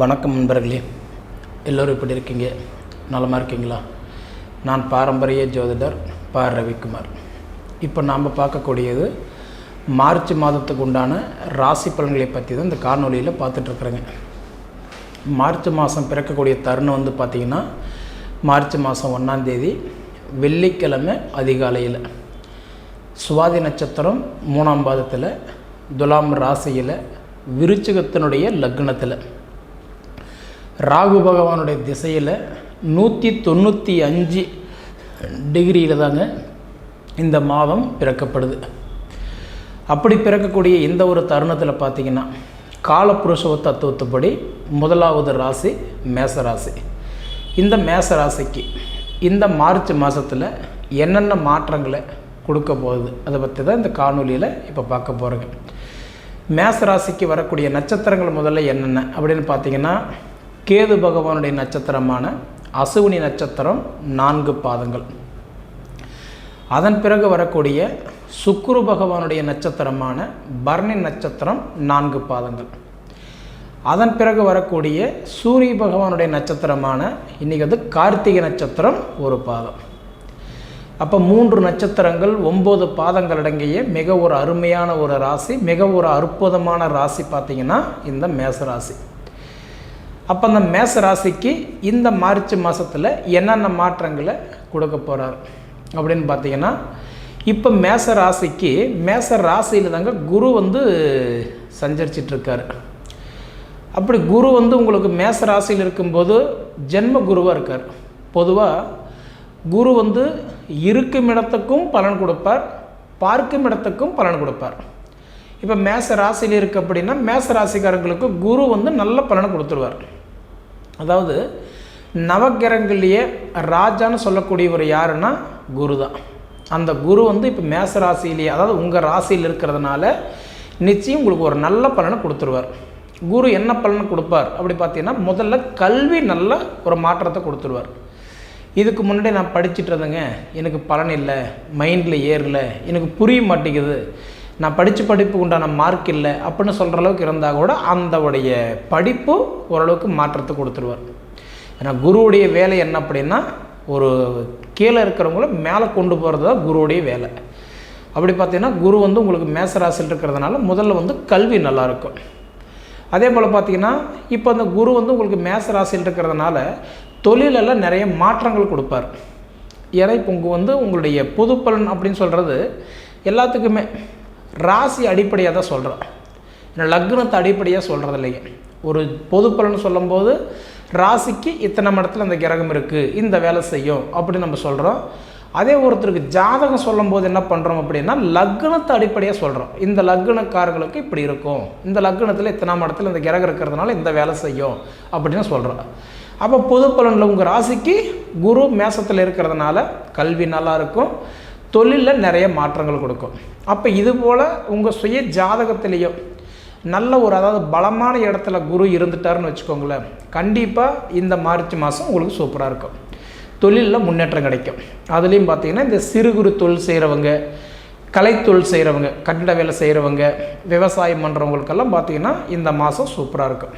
வணக்கம் நண்பர்களே. எல்லோரும் எப்படி இருக்கீங்க? நலமாக இருக்கீங்களா? நான் பாரம்பரிய ஜோதிடர் ப ரவிக்குமார். இப்போ நாம் பார்க்கக்கூடியது மார்ச் மாதத்துக்கு உண்டான ராசி பலன்களை பற்றி தான் இந்த காணொலியில் பார்த்துட்ருக்குறேங்க மார்ச் மாதம் பிறக்கக்கூடிய தருணம் வந்து பார்த்திங்கன்னா மார்ச் மாதம் ஒன்றாந்தேதி வெள்ளிக்கிழமை அதிகாலையில் சுவாதி நட்சத்திரம் மூணாம் பாதத்தில் துலாம் ராசியில் விருச்சிகத்தினுடைய லக்னத்தில். ராகு பகவானுடைய திசையில் நூற்றி தொண்ணூற்றி அஞ்சு டிகிரியில் தாங்க இந்த மாதம் பிறக்கப்படுது. அப்படி பிறக்கக்கூடிய இந்த ஒரு தருணத்தில் பார்த்தீங்கன்னா காலப்புருஷவ தத்துவத்துப்படி முதலாவது ராசி மேச ராசி. இந்த மேச ராசிக்கு இந்த மார்ச் மாதத்தில் என்னென்ன மாற்றங்களை கொடுக்க போகுது அதை பற்றி தான் இந்த காணொலியில் இப்போ பார்க்க போகிறேங்க மேச ராசிக்கு வரக்கூடிய நட்சத்திரங்கள் முதல்ல என்னென்ன அப்படின்னு பார்த்தீங்கன்னா கேது பகவானுடைய நட்சத்திரமான அசுவினி நட்சத்திரம் நான்கு பாதங்கள். அதன் பிறகு வரக்கூடிய சுக்குரு பகவானுடைய நட்சத்திரமான பரணி நட்சத்திரம் நான்கு பாதங்கள். அதன் பிறகு வரக்கூடிய சூரிய பகவானுடைய நட்சத்திரமான இன்றைக்கி வந்து கார்த்திகை நட்சத்திரம் ஒரு பாதம். அப்போ மூன்று நட்சத்திரங்கள் ஒம்பது பாதங்கள் அடங்கிய மிக ஒரு அருமையான ஒரு ராசி மிக ஒரு அற்புதமான ராசி பார்த்திங்கன்னா இந்த மேச ராசி. அப்போ அந்த மேச ராசிக்கு இந்த மார்ச் மாதத்தில் என்னென்ன மாற்றங்களை கொடுக்க போகிறார் அப்படின்னு பார்த்தீங்கன்னா இப்போ மேச ராசிக்கு மேச ராசியில் தாங்க குரு வந்து சஞ்சரிச்சிட்ருக்காரு அப்படி குரு வந்து உங்களுக்கு மேச ராசியில் இருக்கும்போது ஜென்ம குருவாக இருக்கார். பொதுவாக குரு வந்து இருக்கும் இடத்துக்கும் பலன் கொடுப்பார் பார்க்கும் இடத்துக்கும் பலன் கொடுப்பார். இப்போ மேச ராசியில் இருக்கு அப்படின்னா மேச ராசிக்காரங்களுக்கு குரு வந்து நல்ல பலனை கொடுத்துருவார். அதாவது நவகிரகங்கள்லேயே ராஜான்னு சொல்லக்கூடியவர் யாருன்னா குரு தான் அந்த குரு வந்து இப்போ மேச ராசியிலேயே அதாவது உங்கள் ராசியில் இருக்கிறதுனால நிச்சயம் உங்களுக்கு ஒரு நல்ல பலனை கொடுத்துருவார். குரு என்ன பலன் கொடுப்பார்? அப்படி பார்த்தீங்கன்னா முதல்ல கல்வி நல்ல ஒரு மாற்றத்தை கொடுத்துருவார். இதுக்கு முன்னாடி நான் படிச்சுட்டு இருந்தேங்க. எனக்கு பலன் இல்லை. மைண்டில் ஏறல. எனக்கு புரிய மாட்டேங்குது. நான் படித்த படிப்புக்கு உண்டான மார்க் இல்லை அப்படின்னு சொல்கிற அளவுக்கு இருந்தால் கூட அந்தவுடைய படிப்பு ஓரளவுக்கு மாற்றத்தை கொடுத்துருவார். ஏன்னா குருவுடைய வேலை என்ன அப்படின்னா ஒரு கீழே இருக்கிறவங்கள மேலே கொண்டு போகிறது தான் குருவுடைய வேலை. அப்படி பார்த்தீங்கன்னா குரு வந்து உங்களுக்கு மேசராசியில் இருக்கிறதுனால முதல்ல வந்து கல்வி நல்லாயிருக்கும் அதே போல் பார்த்தீங்கன்னா இப்போ அந்த குரு வந்து உங்களுக்கு மேசராசியில் இருக்கிறதுனால தொழிலெல்லாம் நிறைய மாற்றங்கள் கொடுப்பார். ஏன்னா இப்போ உங்கள் வந்து உங்களுடைய பொது பலன் அப்படின்னு சொல்கிறது எல்லாத்துக்குமே. ராசி அடிப்படையாக தான் சொல்கிறேன் ஏன்னா லக்னத்தை அடிப்படையாக சொல்கிறது இல்லைங்க. ஒரு பொது பலன் சொல்லும்போது ராசிக்கு இத்தனை மடத்தில் அந்த கிரகம் இருக்குது இந்த வேலை செய்யும் அப்படின்னு நம்ம சொல்கிறோம் அதே ஒருத்தருக்கு ஜாதகம் சொல்லும்போது என்ன பண்ணுறோம் அப்படின்னா லக்னத்தை அடிப்படையாக சொல்கிறோம் இந்த லக்னக்காரர்களுக்கு இப்படி இருக்கும். இந்த லக்னத்தில் இத்தனாம் இடத்துல இந்த கிரகம் இருக்கிறதுனால இந்த வேலை செய்யும் அப்படின்னு சொல்கிறோம் அப்போ பொது பலனில் உங்கள் ராசிக்கு குரு மேசத்தில் இருக்கிறதுனால கல்வி நல்லா இருக்கும். தொழிலில் நிறைய மாற்றங்கள் கொடுக்கும். அப்போ இது போல் உங்கள் சுய ஜாதகத்திலேயும் நல்ல ஒரு அதாவது பலமான இடத்துல குரு இருந்துட்டாருன்னு வச்சுக்கோங்களேன் கண்டிப்பாக இந்த மார்ச் மாதம் உங்களுக்கு சூப்பராக இருக்கும். தொழிலில் முன்னேற்றம் கிடைக்கும். அதுலேயும் பார்த்தீங்கன்னா இந்த சிறு குறு தொழில் செய்கிறவங்க கலைத்தொழில் செய்கிறவங்க கட்டிட வேலை செய்கிறவங்க விவசாயம் பண்ணுறவங்களுக்கெல்லாம் பார்த்தீங்கன்னா இந்த மாதம் சூப்பராக இருக்கும்.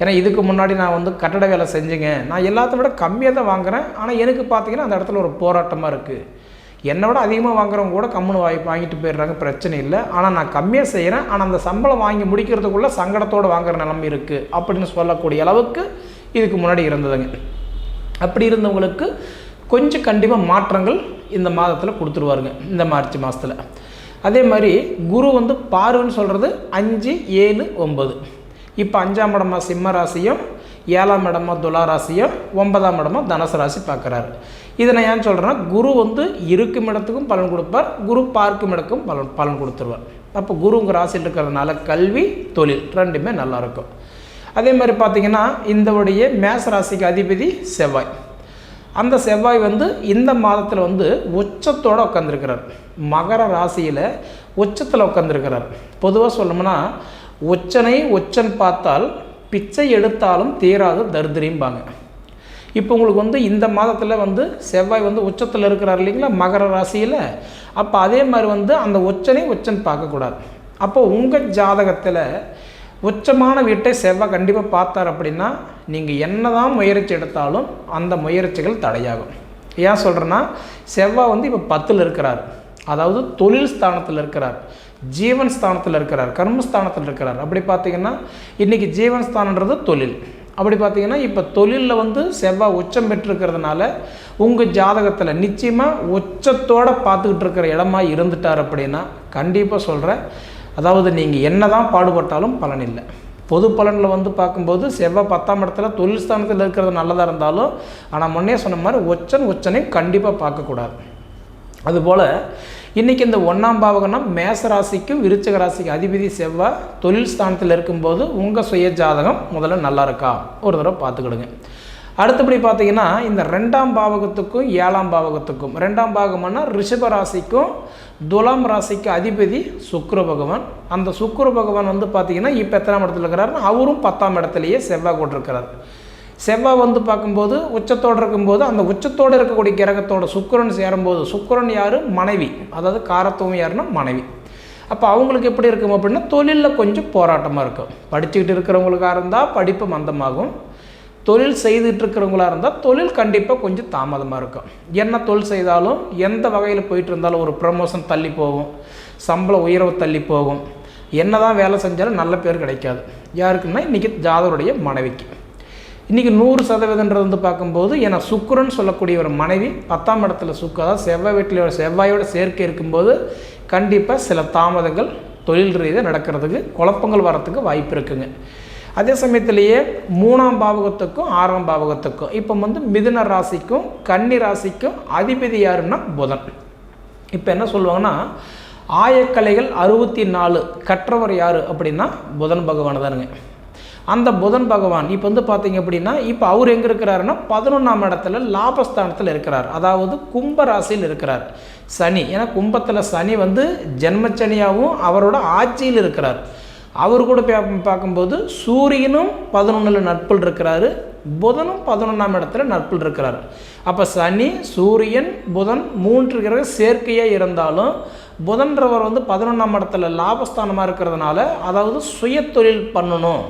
ஏன்னா இதுக்கு முன்னாடி நான் வந்து கட்டட வேலை செஞ்சுங்க. நான் எல்லாத்த விட கம்மியாக தான் வாங்குகிறேன் ஆனால் எனக்கு பார்த்தீங்கன்னா அந்த இடத்துல ஒரு போராட்டமாக இருக்குது என்னை விட அதிகமாக வாங்குறவங்க கூட கம்முன்னு வாங்கி வாங்கிட்டு போயிடுறாங்க பிரச்சனை இல்லை. ஆனால் நான் கம்மியாக செய்கிறேன் ஆனால் அந்த சம்பளம் வாங்கி முடிக்கிறதுக்குள்ளே சங்கடத்தோடு வாங்குற நிலைமை இருக்குது அப்படின்னு சொல்லக்கூடிய அளவுக்கு இதுக்கு முன்னாடி இருந்ததுங்க. அப்படி இருந்தவங்களுக்கு கொஞ்சம் கண்டிப்பாக மாற்றங்கள் இந்த மாதத்தில் கொடுத்துருவாருங்க இந்த மார்ச் மாதத்தில் அதே மாதிரி குரு வந்து பார்வைன்னு சொல்கிறது அஞ்சு ஏழு ஒம்பது இப்போ அஞ்சாம் இடமா சிம்ம ராசியும் ஏழாம் இடமா துலா ராசியும் ஒன்பதாம் இடமா தனுசு ராசி பார்க்குறாரு. இதை நான் ஏன் சொல்கிறேன்னா குரு வந்து இருக்கும் இடத்துக்கும் பலன் கொடுப்பார் குரு பார்க்கும் இடத்துக்கும் பலன் பலன் கொடுத்துருவார். அப்போ குருங்க ராசியில் இருக்கிறதுனால கல்வி தொழில் ரெண்டுமே நல்லாயிருக்கும் அதே மாதிரி பார்த்திங்கன்னா இந்தவுடைய மேச ராசிக்கு அதிபதி செவ்வாய். அந்த செவ்வாய் வந்து இந்த மாதத்தில் வந்து உச்சத்தோடு உட்காந்துருக்கிறார் மகர ராசியில் உச்சத்தில் உட்காந்துருக்கிறார் பொதுவாக சொல்லணும்னா உச்சனை உச்சன் பார்த்தால் பிச்சை எடுத்தாலும் தீராது தரித்திரிம்பாங்க. இப்போ உங்களுக்கு வந்து இந்த மாதத்தில் வந்து செவ்வாய் வந்து உச்சத்தில் இருக்கிறார் இல்லைங்களா? மகர ராசியில். அப்போ அதே மாதிரி வந்து அந்த உச்சனை உச்சன் பார்க்கக்கூடாது. அப்போ உங்கள் ஜாதகத்தில் உச்சமான வீட்டை செவ்வாய் கண்டிப்பாக பார்த்தார் அப்படின்னா நீங்கள் என்ன தான் முயற்சி எடுத்தாலும் அந்த முயற்சிகள் தடையாகும். ஏன் சொல்கிறேன்னா செவ்வாய் வந்து இப்போ பத்தில் இருக்கிறார். அதாவது தொழில் ஸ்தானத்தில் இருக்கிறார். ஜீவன் ஸ்தானத்தில் இருக்கிறார் கர்மஸ்தானத்தில் இருக்கிறார். அப்படி பார்த்தீங்கன்னா இன்றைக்கி ஜீவன் ஸ்தானன்றது தொழில். அப்படி பார்த்தீங்கன்னா இப்போ தொழிலில் வந்து செவ்வாய் உச்சம் பெற்றிருக்கிறதுனால உங்கள் ஜாதகத்தில் நிச்சயமாக உச்சத்தோடு பார்த்துக்கிட்டு இருக்கிற இடமா இருந்துட்டார் அப்படின்னா கண்டிப்பாக சொல்கிறேன் அதாவது நீங்கள் என்ன தான் பாடுபட்டாலும் பலன் இல்லை. பொது பலனில் வந்து பார்க்கும்போது செவ்வாய் பத்தாம் இடத்துல தொழில் ஸ்தானத்தில் இருக்கிறது நல்லதாக இருந்தாலும் ஆனால் முன்னே சொன்ன மாதிரி ஒச்சன் ஒச்சனை கண்டிப்பாக பார்க்கக்கூடாது. அதுபோல் இன்றைக்கி இந்த ஒன்றாம் பாவகம்னா மேச ராசிக்கும் விருச்சக ராசிக்கும் அதிபதி செவ்வாய் தொழில் ஸ்தானத்தில் இருக்கும்போது உங்கள் சுய ஜாதகம் முதல்ல நல்லா இருக்கா? ஒரு தடவை பார்த்துக்கிடுங்க. அடுத்தபடி பார்த்தீங்கன்னா இந்த ரெண்டாம் பாவகத்துக்கும் ஏழாம் பாவகத்துக்கும் ரெண்டாம் பாவகம்னா ரிஷப ராசிக்கும் துலாம் ராசிக்கு அதிபதி சுக்கர பகவான். அந்த சுக்கர பகவான் வந்து பார்த்தீங்கன்னா இப்போ எத்தனாம் இடத்துல இருக்கிறாருன்னா அவரும் பத்தாம் இடத்துலையே செவ்வாய் கொண்டிருக்கிறார் செவ்வாய் வந்து பார்க்கும்போது உச்சத்தோடு இருக்கும்போது அந்த உச்சத்தோடு இருக்கக்கூடிய கிரகத்தோட சுக்கரன் சேரும்போது சுக்கிரன் யார்? மனைவி. அதாவது காரத்துவம் யாருன்னா மனைவி. அப்போ அவங்களுக்கு எப்படி இருக்கும் அப்படின்னா தொழிலில் கொஞ்சம் போராட்டமாக இருக்கும். படிச்சுக்கிட்டு இருக்கிறவங்களுக்காக இருந்தால் படிப்பு மந்தமாகும். தொழில் செய்துட்டு இருக்கிறவங்களா இருந்தால் தொழில் கண்டிப்பாக கொஞ்சம் தாமதமாக இருக்கும். என்ன தொழில் செய்தாலும் எந்த வகையில் போயிட்டு இருந்தாலும் ஒரு ப்ரமோஷன் தள்ளி போகும். சம்பள உயர்வு தள்ளி போகும். என்ன தான் வேலை செஞ்சாலும் நல்ல பேர் கிடைக்காது. யாருக்குன்னா இன்றைக்கி ஜாதவருடைய மனைவிக்கு. இன்றைக்கி நூறு சதவீதன்றது வந்து பார்க்கும்போது ஏன்னா சுக்குரன் சொல்லக்கூடிய ஒரு மனைவி பத்தாம் இடத்துல சுக்கு அதாவது செவ்வாய் வீட்டில் செவ்வாயோட சேர்க்கை இருக்கும்போது கண்டிப்பாக சில தாமதங்கள் தொழில் ரீதியாக நடக்கிறதுக்கு குழப்பங்கள் வரத்துக்கு வாய்ப்பு இருக்குங்க. அதே சமயத்திலேயே மூணாம் பாவகத்துக்கும் ஆறாம் பாவகத்துக்கும். இப்போ வந்து மிதுன ராசிக்கும் கன்னி ராசிக்கும் அதிபதி யாருன்னா புதன். இப்போ என்ன சொல்லுவாங்கன்னா ஆயக்கலைகள் அறுபத்தி நாலு கற்றவர் யார் அப்படின்னா புதன் பகவான் தானுங்க. அந்த புதன் பகவான் இப்போ வந்து பார்த்தீங்க அப்படின்னா இப்போ அவர் எங்கே இருக்கிறாருன்னா பதினொன்றாம் இடத்துல லாபஸ்தானத்தில் இருக்கிறார். அதாவது கும்ப ராசியில் இருக்கிறார். சனி ஏன்னா கும்பத்தில் சனி வந்து ஜென்மச்சனியாகவும் அவரோட ஆட்சியில் இருக்கிறார். அவர் கூட பார்க்கும்போது சூரியனும் பதினொன்றில் நட்பில் இருக்கிறாரு புதனும் பதினொன்றாம் இடத்துல நட்பில் இருக்கிறார். அப்போ சனி சூரியன் புதன் மூன்று கிரக சேர்க்கையாக இருந்தாலும் புதன்றவர் வந்து பதினொன்றாம் இடத்துல லாபஸ்தானமாக இருக்கிறதுனால அதாவது சுய தொழில் பண்ணணும்.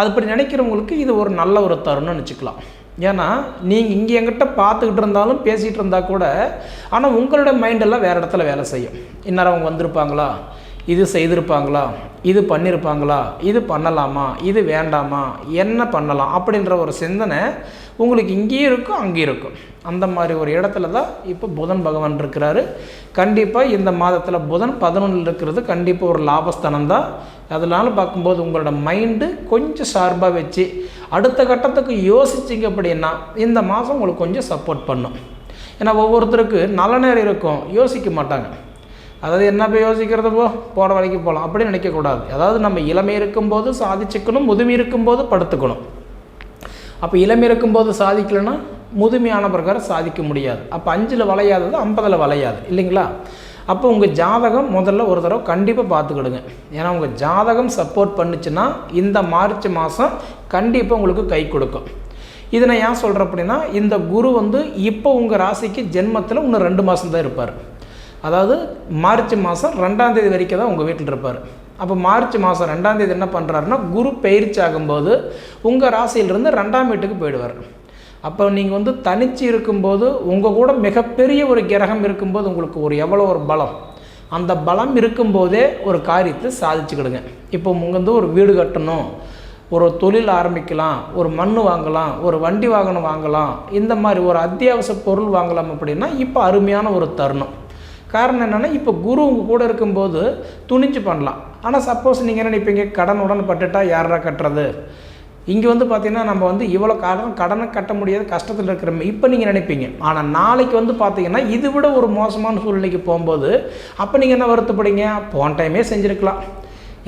அப்படி நினைக்கிறவங்களுக்கு இது ஒரு நல்ல ஒரு தருணம்னு வச்சுக்கலாம். ஏன்னா நீங்கள் இங்கே எங்கிட்ட பார்த்துக்கிட்டு இருந்தாலும் பேசிகிட்டு இருந்தால் கூட ஆனால் உங்களோட மைண்டெல்லாம் வேறு இடத்துல வேலை செய்யும். இந்நேரம் அவங்க வந்திருப்பாங்களா? இது செய்திருப்பாங்களா? இது பண்ணியிருப்பாங்களா இது பண்ணலாமா? இது வேண்டாமா? என்ன பண்ணலாம்? அப்படின்ற ஒரு சிந்தனை உங்களுக்கு இங்கேயும் இருக்கும் அங்கேயும் இருக்கும். அந்த மாதிரி ஒரு இடத்துல தான் இப்போ புதன் பகவான் இருக்கிறாரு. கண்டிப்பாக இந்த மாதத்தில் புதன் பதினொன்றில் இருக்கிறது கண்டிப்பாக ஒரு லாபஸ்தானம் தான். அதனால பார்க்கும்போது உங்களோட மைண்டு கொஞ்சம் சார்பாக வச்சு அடுத்த கட்டத்துக்கு யோசிச்சிங்க அப்படின்னா இந்த மாதம் உங்களுக்கு கொஞ்சம் சப்போர்ட் பண்ணும். ஏன்னா ஒவ்வொருத்தருக்கு நல்ல நேரம் இருக்கும். யோசிக்க மாட்டாங்க. அதாவது என்ன போய் யோசிக்கிறது போ? போகிற வழிக்கு போகலாம் அப்படின்னு நினைக்கக்கூடாது. அதாவது நம்ம இளமை இருக்கும்போது சாதிச்சுக்கணும் முதுமை இருக்கும்போது படுத்துக்கணும். அப்போ இளமை இருக்கும்போது சாதிக்கலைன்னா முதுமையான பிரகாரம் சாதிக்க முடியாது. அப்போ அஞ்சில் வளையாதது ஐம்பதில் வளையாது. இல்லைங்களா? அப்போ உங்கள் ஜாதகம் முதல்ல ஒரு தடவை கண்டிப்பாக பார்த்துக்கிடுங்க. ஏன்னா உங்கள் ஜாதகம் சப்போர்ட் பண்ணுச்சுன்னா இந்த மார்ச் மாதம் கண்டிப்பாக உங்களுக்கு கை கொடுக்கும். இதை நான் ஏன் சொல்கிறேன் அப்படின்னா இந்த குரு வந்து இப்போ உங்கள் ராசிக்கு ஜென்மத்தில் இன்னும் ரெண்டு மாதம் தான் இருப்பார். அதாவது மார்ச் மாதம் ரெண்டாம் தேதி வரைக்கும் தான் உங்கள் வீட்டில் இருப்பார். அப்போ மார்ச் மாதம் ரெண்டாம் தேதி என்ன பண்ணுறாருன்னா குரு பயிற்சி ஆகும்போது உங்கள் ராசியிலிருந்து ரெண்டாம் வீட்டுக்கு போயிடுவார். அப்போ நீங்கள் வந்து தனிச்சு இருக்கும்போது உங்கள் கூட மிகப்பெரிய ஒரு கிரகம் இருக்கும்போது உங்களுக்கு ஒரு எவ்வளோ ஒரு பலம்? அந்த பலம் இருக்கும்போதே ஒரு காரியத்தை சாதிச்சுக்கிடுங்க. இப்போ உங்கள் வந்து ஒரு வீடு கட்டணும் ஒரு தொழில் ஆரம்பிக்கலாம் ஒரு மண் வாங்கலாம் ஒரு வண்டி வாகனம் வாங்கலாம் இந்த மாதிரி ஒரு அத்தியாவசிய பொருள் வாங்கலாம் அப்படின்னா இப்போ அருமையான ஒரு தருணம். காரணம் என்னென்னா இப்போ குரு உங்கள் கூட இருக்கும்போது துணிஞ்சு பண்ணலாம். ஆனால் சப்போஸ் நீங்கள் என்ன நினைப்பீங்க? கடன் உடன் பட்டுட்டா யாரா கட்டுறது? இங்கே வந்து பார்த்தீங்கன்னா நம்ம வந்து இவ்வளோ கடன் கடனை கட்ட முடியாத கஷ்டத்தில் இருக்கிற இப்போ நீங்கள் நினைப்பீங்க. ஆனால் நாளைக்கு வந்து பார்த்தீங்கன்னா இது விட ஒரு மோசமான சூழ்நிலைக்கு போகும்போது அப்போ நீங்கள் என்ன வருத்தப்படுங்க போன டைமே செஞ்சுருக்கலாம்.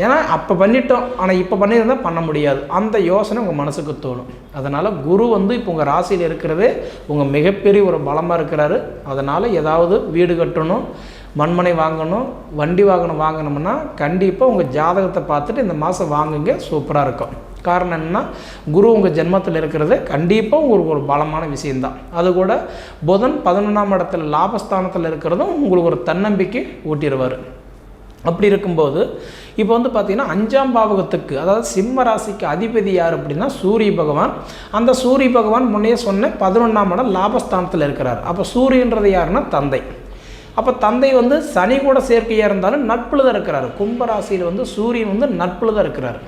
ஏன்னா அப்போ பண்ணிட்டோம். ஆனால் இப்போ பண்ணியிருந்தால் பண்ண முடியாது. அந்த யோசனை உங்கள் மனசுக்கு தோணும். அதனால் குரு வந்து இப்போ உங்கள் ராசியில் இருக்கிறது உங்கள் மிகப்பெரிய ஒரு பலமாக இருக்கிறாரு. அதனால் ஏதாவது வீடு கட்டணும் மண்மனை வாங்கணும் வண்டி வாகனம் வாங்கணும்னா கண்டிப்பாக உங்கள் ஜாதகத்தை பார்த்துட்டு இந்த மாதம் வாங்குங்க. சூப்பராக இருக்கும். காரணம் என்னென்னா குரு உங்கள் ஜென்மத்தில் இருக்கிறது கண்டிப்பாக உங்களுக்கு ஒரு பலமான விஷயந்தான் அது கூட புதன் பதினொன்றாம் இடத்துல லாபஸ்தானத்தில் இருக்கிறதும் உங்களுக்கு ஒரு தன்னம்பிக்கை ஊட்டிடுவார். அப்படி இருக்கும்போது இப்போ வந்து பார்த்திங்கன்னா அஞ்சாம் பாவகத்துக்கு அதாவது சிம்ம ராசிக்கு அதிபதி யார் அப்படின்னா சூரிய பகவான். அந்த சூரிய பகவான் முன்னையே சொன்ன பதினொன்றாம் இடம் லாபஸ்தானத்தில் இருக்கிறார். அப்போ சூரியன்றது யாருன்னா தந்தை. அப்போ தந்தை வந்து சனி கூட சேர்க்கையாக இருந்தாலும் நட்பில் தான் இருக்கிறார் கும்பராசியில் வந்து சூரியன் வந்து நட்பில் தான் இருக்கிறார்.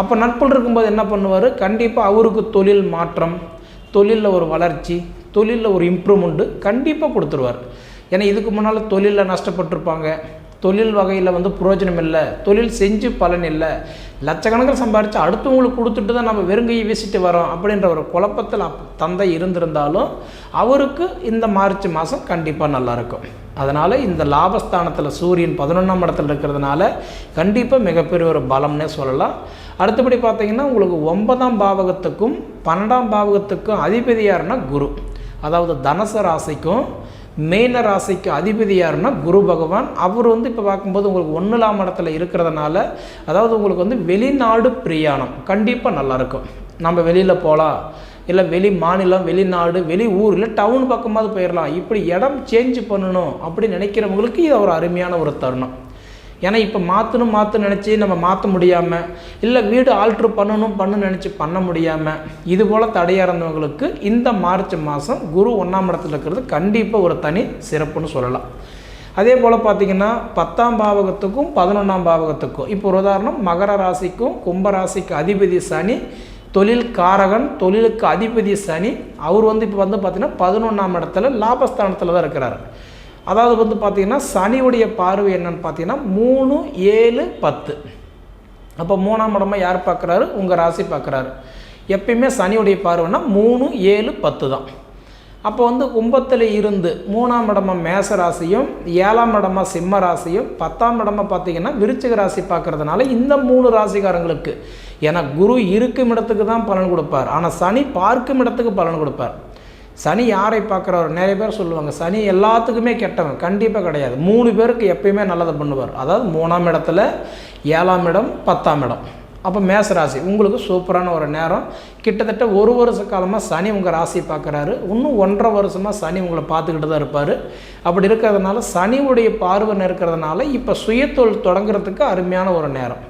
அப்போ நட்பில் இருக்கும்போது என்ன பண்ணுவார்? கண்டிப்பாக அவருக்கு தொழில் மாற்றம் தொழிலில் ஒரு வளர்ச்சி தொழிலில் ஒரு இம்ப்ரூவ்மெண்ட்டு கண்டிப்பாக கொடுத்துருவார். ஏன்னா இதுக்கு முன்னால் தொழிலில் நஷ்டப்பட்டிருப்பாங்க. தொழில் வகையில் வந்து புரோஜனம் இல்லை தொழில் செஞ்சு பலன் இல்லை லட்சக்கணக்கில் சம்பாரித்து அடுத்தவங்களுக்கு கொடுத்துட்டு தான் நம்ம வெறுங்கையை வீசிட்டு வரோம் அப்படின்ற ஒரு குழப்பத்தில் தந்தை இருந்திருந்தாலும் அவருக்கு இந்த மார்ச் மாதம் கண்டிப்பாக நல்லாயிருக்கும் அதனால் இந்த லாபஸ்தானத்தில் சூரியன் பதினொன்றாம் இடத்துல இருக்கிறதுனால கண்டிப்பாக மிகப்பெரிய ஒரு பலம்னே சொல்லலாம். அடுத்தபடி பார்த்திங்கன்னா உங்களுக்கு ஒன்பதாம் பாவகத்துக்கும் பன்னெண்டாம் பாவகத்துக்கும் அதிபதி யாருன்னா குரு. அதாவது தனச ராசிக்கும் மேன ராசிக்கு அதிபதி யாருன்னா குரு பகவான். அவர் வந்து இப்போ பார்க்கும்போது உங்களுக்கு ஒன்றுலாம் இடத்துல இருக்கிறதுனால அதாவது உங்களுக்கு வந்து வெளிநாடு பிரயாணம் கண்டிப்பாக நல்லாயிருக்கும் நம்ம வெளியில் போகலாம் இல்லை வெளி மாநிலம் வெளிநாடு வெளி ஊர் இல்லை டவுன் பக்கமாவது போயிடலாம் இப்படி இடம் சேஞ்ச் பண்ணணும் அப்படின்னு நினைக்கிறவங்களுக்கு இது ஒரு அருமையான ஒரு தருணம். ஏன்னா இப்போ மாற்றணும் மாற்ற நினச்சி நம்ம மாற்ற முடியாமல் இல்லை வீடு ஆல்ட்ரு பண்ணணும் பண்ணு நினச்சி பண்ண முடியாமல் இது போல் தடையாக இருந்தவங்களுக்கு இந்த மார்ச் மாதம் குரு ஒன்றாம் இடத்துல இருக்கிறது கண்டிப்பாக ஒரு தனி சிறப்புன்னு சொல்லலாம். அதே போல் பார்த்திங்கன்னா பத்தாம் பாவகத்துக்கும் பதினொன்றாம் பாவகத்துக்கும் இப்போ ஒரு உதாரணம் மகர ராசிக்கும் கும்ப ராசிக்கு அதிபதி சனி தொழில் காரகன் தொழிலுக்கு அதிபதி சனி அவர் வந்து இப்போ வந்து பார்த்திங்கன்னா பதினொன்றாம் இடத்துல லாபஸ்தானத்தில் தான் இருக்கிறார். அதாவது வந்து பார்த்திங்கன்னா சனியுடைய பார்வை என்னன்னு பார்த்தீங்கன்னா மூணு ஏழு பத்து. அப்போ மூணாம் இடமா யார் பார்க்குறாரு உங்கள் ராசி பார்க்குறாரு எப்பயுமே சனியுடைய பார்வைன்னா மூணு ஏழு பத்து தான். அப்போ வந்து கும்பத்தில் இருந்து மூணாம் இடமா மேச ராசியும் ஏழாம் இடமா சிம்ம ராசியும் பத்தாம் இடமா பார்த்தீங்கன்னா விருச்சிக ராசி பார்க்கறதுனால இந்த மூணு ராசிக்காரங்களுக்கு ஏன்னா குரு இருக்கும் இடத்துக்கு தான் பலன் கொடுப்பார். ஆனால் சனி பார்க்கும் இடத்துக்கு பலன் கொடுப்பார். சனி யாரை பார்க்குறவர் நிறைய பேர் சொல்லுவாங்க சனி எல்லாத்துக்குமே கெட்டவன். கண்டிப்பாக கிடையாது. மூணு பேருக்கு எப்பயுமே நல்லதை பண்ணுவார். அதாவது மூணாம் இடத்துல ஏழாம் இடம் பத்தாம் இடம். அப்போ மேச ராசி உங்களுக்கு சூப்பரான ஒரு நேரம். கிட்டத்தட்ட ஒரு வருஷ காலமாக சனி உங்கள் ராசி பார்க்குறாரு. இன்னும் ஒன்றரை வருஷமாக சனி உங்களை பார்த்துக்கிட்டு தான் இருப்பார். அப்படி இருக்கிறதுனால சனியுடைய பார்வை இருக்கிறதுனால இப்போ சுயத்தொழில் தொடங்குறதுக்கு அருமையான ஒரு நேரம்.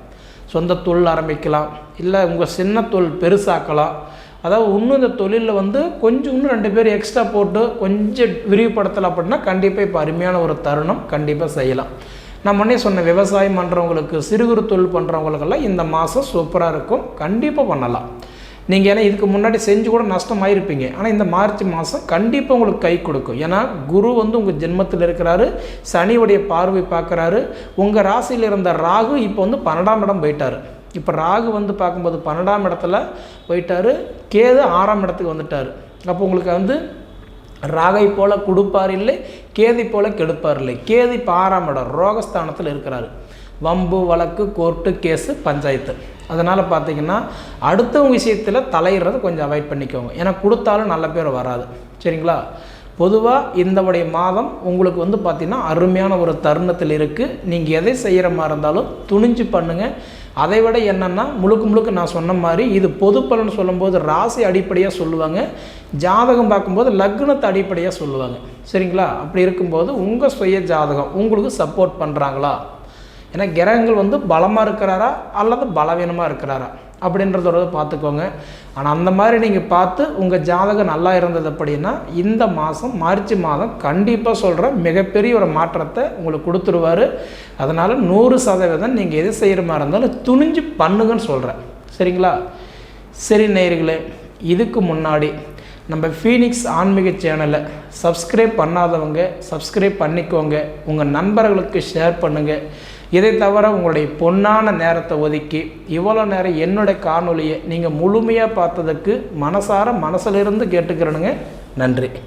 சொந்த தொழில் ஆரம்பிக்கலாம். இல்லை உங்கள் சின்ன தொழில் பெருசாக்கலாம். அதாவது இன்னும் இந்த தொழிலில் வந்து கொஞ்சம் இன்னும் ரெண்டு பேர் எக்ஸ்ட்ரா போட்டு கொஞ்சம் விரிவுபடுத்தலை அப்படின்னா கண்டிப்பாக இப்போ அருமையான ஒரு தருணம் கண்டிப்பாக செய்யலாம். நான் முன்னே சொன்ன விவசாயம் பண்ணுறவங்களுக்கு சிறு குறு தொழில் பண்ணுறவங்களுக்கெல்லாம் இந்த மாதம் சூப்பராக இருக்கும். கண்டிப்பாக பண்ணலாம். நீங்கள் ஏன்னா இதுக்கு முன்னாடி செஞ்சு கூட நஷ்டமாயிருப்பீங்க. ஆனால் இந்த மார்ச் மாதம் கண்டிப்பாக உங்களுக்கு கை கொடுக்கும். ஏன்னா குரு வந்து உங்கள் ஜென்மத்தில் இருக்கிறாரு சனியுடைய பார்வை பார்க்குறாரு. உங்கள் ராசியில் இருந்த ராகு இப்போ வந்து பன்னெண்டாம் இடம் போயிட்டார். இப்போ ராகு வந்து பார்க்கும்போது பன்னெண்டாம் இடத்துல போயிட்டார். கேது ஆறாம் இடத்துக்கு வந்துட்டார். அப்போ உங்களுக்கு வந்து ராகை போல கொடுப்பார் இல்லை கேதி போல கெடுப்பார் இல்லை. கேதி இப்போ ஆறாம் இடம் ரோகஸ்தானத்தில் இருக்கிறார். வம்பு வழக்கு கோர்ட்டு கேஸு பஞ்சாயத்து. அதனால் பார்த்தீங்கன்னா அடுத்தவங்க விஷயத்தில் தலையிடுறது கொஞ்சம் அவாய்ட் பண்ணிக்கோங்க. ஏன்னா கொடுத்தாலும் நல்ல பேர் வராது. சரிங்களா? பொதுவாக இந்தவுடைய மாதம் உங்களுக்கு வந்து பார்த்திங்கன்னா அருமையான ஒரு தருணத்தில் இருக்குது நீங்கள் எதை செய்கிற மாதிரி இருந்தாலும் துணிஞ்சு பண்ணுங்கள் அதை விட என்னென்னா முழுக்க முழுக்க நான் சொன்ன மாதிரி இது பொது பலன் சொல்லும்போது ராசி அடிப்படையாக சொல்லுவாங்க. ஜாதகம் பார்க்கும்போது லக்னத்தை அடிப்படையாக சொல்லுவாங்க. சரிங்களா? அப்படி இருக்கும்போது உங்கள் சுய ஜாதகம் உங்களுக்கு சப்போர்ட் பண்ணுறாங்களா ஏன்னா கிரகங்கள் வந்து பலமாக இருக்கிறாரா? அல்லது பலவீனமாக இருக்கிறாரா? அப்படின்றதோட பார்த்துக்கோங்க. ஆனால் அந்த மாதிரி நீங்கள் பார்த்து உங்கள் ஜாதகம் நல்லா இருந்தது அப்படின்னா இந்த மாதம் மார்ச் மாதம் கண்டிப்பாக சொல்கிற மிகப்பெரிய ஒரு மாற்றத்தை உங்களுக்கு கொடுத்துருவார். அதனால் நூறு சதவீதம் நீங்கள் எது செய்கிற மாதிரி இருந்தாலும் துணிஞ்சு பண்ணுங்கன்னு சொல்கிறேன் சரிங்களா? சரி நேயர்களே இதுக்கு முன்னாடி நம்ம ஃபீனிக்ஸ் ஆன்மீக சேனலை சப்ஸ்கிரைப் பண்ணாதவங்க சப்ஸ்கிரைப் பண்ணிக்கோங்க. உங்கள் நண்பர்களுக்கு ஷேர் பண்ணுங்கள் இதை தவிர உங்களுடைய பொன்னான நேரத்தை ஒதுக்கி இவ்வளோ நேரம் என்னுடைய காணொலியை நீங்கள் முழுமையாக பார்த்ததுக்கு மனசார மனசிலிருந்து கேட்டுக்கிறனுங்க. நன்றி.